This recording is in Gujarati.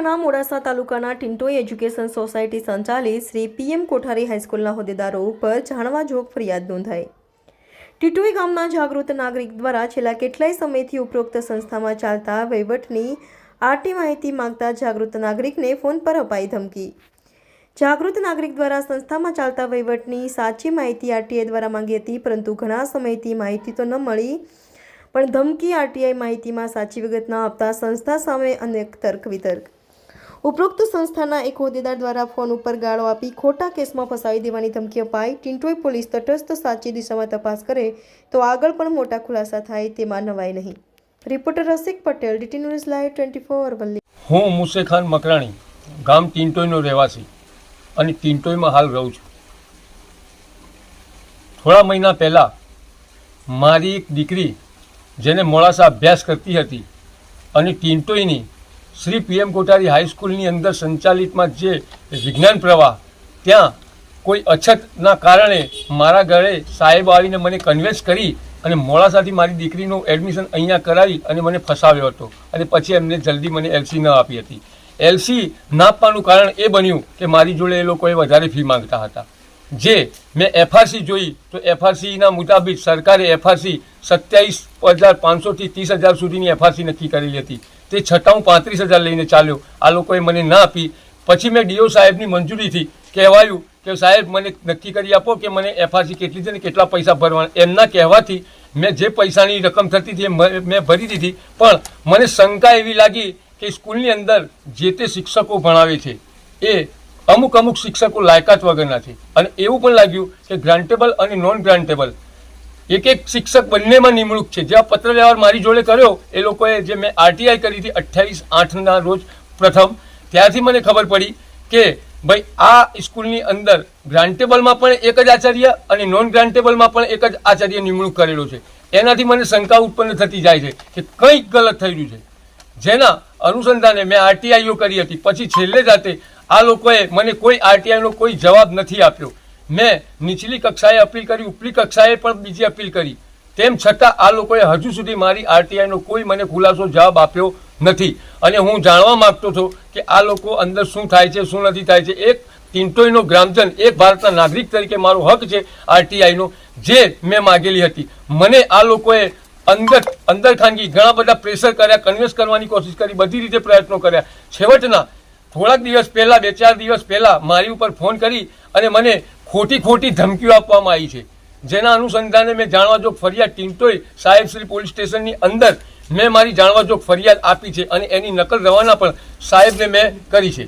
જિલ્લાના મોડાસા તાલુકાના ટિન્ટોઈ એજ્યુકેશન સોસાયટી સંચાલિત શ્રી પીએમ કોઠારી હાઈસ્કૂલના હોદ્દેદારો ઉપર જાણવા જોગ ફરિયાદ નોંધાઈ. ટિટોઈ ગામના જાગૃત નાગરિક દ્વારા છેલ્લા કેટલાય સમયથી ઉપરોક્ત સંસ્થામાં ચાલતા વહીવટની આરટી માહિતી માંગતા જાગૃત નાગરિકને ફોન પર અપાઈ ધમકી. જાગૃત નાગરિક દ્વારા સંસ્થામાં ચાલતા વહીવટની સાચી માહિતી આરટીઆઈ દ્વારા માંગી હતી, પરંતુ ઘણા સમયથી માહિતી તો ન મળી, પણ ધમકી આરટીઆઈ માહિતીમાં સાચી વિગત ન આપતા સંસ્થા સામે અનેક તર્ક વિતર્ક ઉપરોક્ત સંસ્થાના એક હોદ્દેદાર દ્વારા ફોન ઉપર ગાળો આપી ખોટા કેસમાં ફસાવી દેવાની ધમકી અપાઈ. ટિન્ટોઈ પોલીસ તટસ્થ સાચી દિશામાં તપાસ કરે તો આગળ પણ મોટા ખુલાસા થાય તેમાં નવાય નહીં. Reporter Rasik Patel, DT news live twenty four Aravalli હું મુસે ખાન મકરાણી, ગામ ટિન્ટોઈનો રહેવાસી અને ટિન્ટોઈમાં હાલ રહું છું. થોડા મહિના પહેલાં મારી એક દીકરી જેને મોડાસા અભ્યાસ કરતી હતી અને ટિન્ટોઈની શ્રી પીએમ કોઠારી હાઈસ્કૂલની અંદર સંચાલિતમાં જે વિજ્ઞાન પ્રવાહ, ત્યાં કોઈ અછતના કારણે મારા ઘરે સાહેબ આવીને મને કન્વેન્સ કરી અને મોડાસાથી મારી દીકરીનું એડમિશન અહીંયા કરાવી અને મને ફસાવ્યો હતો. અને પછી એમને જલ્દી મને એલસી ન આપી હતી. એલસી ના આપવાનું કારણ એ બન્યું કે મારી જોડે એ લોકોએ વધારે ફી માંગતા હતા. જે મેં એફઆરસી જોઈ, તો એફઆરસીના મુતાબિક સરકારે એફઆરસી સત્યાવીસ હજાર પાંચસોથી ત્રીસ હજાર સુધીની એફઆરસી નક્કી કરેલી હતી. તે છતાં હું પાંત્રીસ હજાર લઈને ચાલ્યો. આ લોકોએ મને ના આપી. પછી મેં ડીઓ સાહેબની મંજૂરીથી કહેવાયું કે સાહેબ, મને નક્કી કરી આપો કે મને એફઆરસી કેટલી છે ને કેટલા પૈસા ભરવાના. એમના કહેવાથી મેં જે પૈસાની રકમ થતી હતી મેં ભરી દીધી. પણ મને શંકા એવી લાગી કે સ્કૂલની અંદર જે તે શિક્ષકો ભણાવે છે, એ અમુક અમુક શિક્ષકો લાયકાત વગરના છે અને એવું પણ લાગ્યું કે ગ્રાન્ટેબલ અને નોન ગ્રાન્ટેબલ એક એક શિક્ષક બંનેમાં નિમણૂક છે. જે આ પત્ર વ્યવહાર મારી જોડે કર્યો, એ લોકોએ જે મેં આરટીઆઈ કરી હતી અઠ્યાવીસ આઠના રોજ પ્રથમ, ત્યારથી મને ખબર પડી કે ભાઈ, આ સ્કૂલની અંદર ગ્રાન્ટેબલમાં પણ એક જ આચાર્ય અને નોન ગ્રાન્ટેબલમાં પણ એક જ આચાર્ય નિમણૂક કરેલો છે. એનાથી મને શંકા ઉત્પન્ન થતી જાય છે કે કંઈક ગલત થઈ રહ્યું છે. જેના અનુસંધાને મેં આરટીઆઈઓ કરી હતી. પછી છેલ્લે જાતે આ લોકોએ મને કોઈ આરટીઆઈનો કોઈ જવાબ નથી આપ્યો. મેં નીચલી કક્ષાએ અપીલ કરી, ઉપલી કક્ષાએ પણ બીજી અપીલ કરી. તેમ છતાં આ લોકોએ હજુ સુધી મારી આરટીઆઈનો કોઈ મને ખુલાસો જવાબ આપ્યો નથી. અને હું જાણવા માગતો હતો કે આ લોકો અંદર શું થાય છે, શું નથી થાય છે. એક ટિન્ટોઈનો ગ્રામજન, એક ભારતના નાગરિક તરીકે મારો હક છે આરટીઆઈનો, જે મેં માગેલી હતી. મને આ લોકોએ અંદર અંદર ખાનગી ઘણા બધા પ્રેશર કર્યા કન્વિન્સ કરવાની કોશિશ કરી, બધી રીતે પ્રયત્નો કર્યા. છેવટના, થોડાક દિવસ પહેલાં, બે ચાર દિવસ પહેલાં મારી ઉપર ફોન કરી અને મને ખોટી ખોટી ધમકીઓ આપવામાં આવી છે. જેના અનુસંધાને મેં જાણવા જોગ ફરિયાદ ટિન્ટોઈ સાહેબશ્રી પોલીસ સ્ટેશનની અંદર મેં મારી જાણવા જોગ ફરિયાદ આપી છે અને એની નકલ રવાના પણ સાહેબને મેં કરી છે.